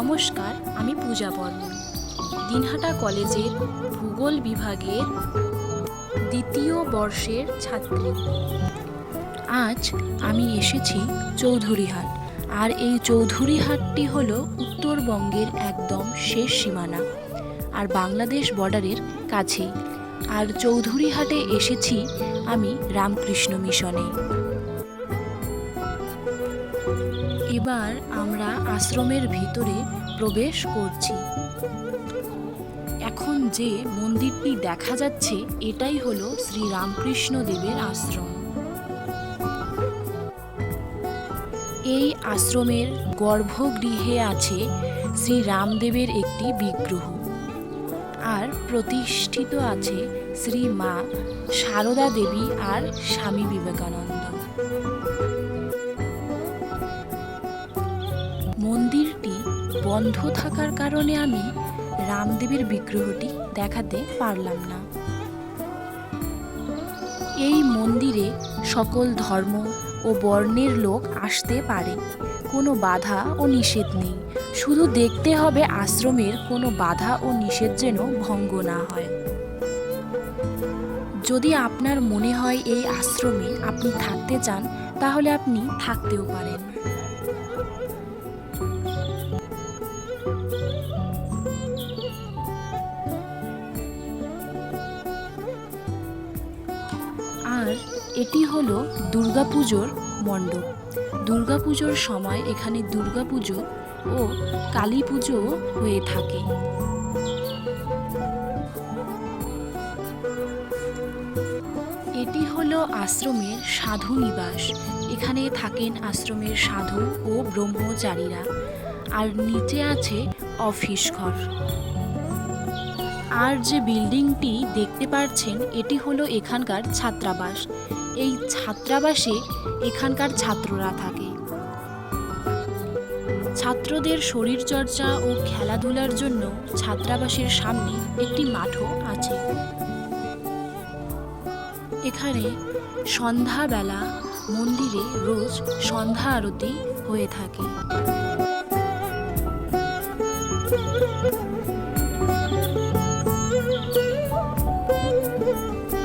নমস্কার, আমি পূজা বর্মন। দিনহাটা কলেজের ভূগোল বিভাগের দ্বিতীয় বর্ষের ছাত্রী। আজ আমি এসেছি চৌধুরীহাট। আর এই চৌধুরীহাটটি হলো উত্তরবঙ্গের একদম শেষ সীমানা, আর বাংলাদেশ বর্ডারের কাছেই। আর চৌধুরীহাটে এসেছি আমি রামকৃষ্ণ মিশনে এবার আমরা আশ্রমের ভিতরে প্রবেশ করছি। এখন যে মন্দিরটি দেখা যাচ্ছে, এটাই হলো শ্রী রামকৃষ্ণ দেবের আশ্রম। এই আশ্রমের গর্ভগৃহে আছে শ্রী রামদেবের একটি বিগ্রহ। আর প্রতিষ্ঠিত আছে শ্রী মা সারদা দেবী আর স্বামী বিবেকানন্দ। বন্ধ থাকার কারণে আমি রামদেবের বিগ্রহটি দেখাতে পারলাম না। এই মন্দিরে সকল ধর্ম ও বর্ণের লোক আসতে পারে, কোনো বাধা ও নিষেধ নেই। শুধু দেখতে হবে আশ্রমের কোনো বাধা ও নিষেধ যেন ভঙ্গ না হয়। যদি আপনার মনে হয় এই আশ্রমে আপনি থাকতে চান, তাহলে আপনি থাকতেও পারেন। আর এটি হলো দুর্গাপুজোর মণ্ডপ। দুর্গাপুজোর সময় এখানে দুর্গাপুজো ও কালী পুজো হয়ে থাকে। এটি হলো আশ্রমের সাধু নিবাস। এখানে থাকেন আশ্রমের সাধু ও ব্রহ্মচারীরা। আর নিচে আছে অফিস ঘর। আর যে বিল্ডিংটি দেখতে পাচ্ছেন এটি হলো এখানকার ছাত্রাবাস। এই ছাত্রাবাসে এখানকার ছাত্ররা থাকে। ছাত্রদের শরীরচর্চা ও খেলাধুলার জন্য ছাত্রাবাসের সামনে একটি মাঠও আছে। এখানে সন্ধ্যাবেলা মন্দিরে রোজ সন্ধ্যা আরতি হয়ে থাকে। Bye.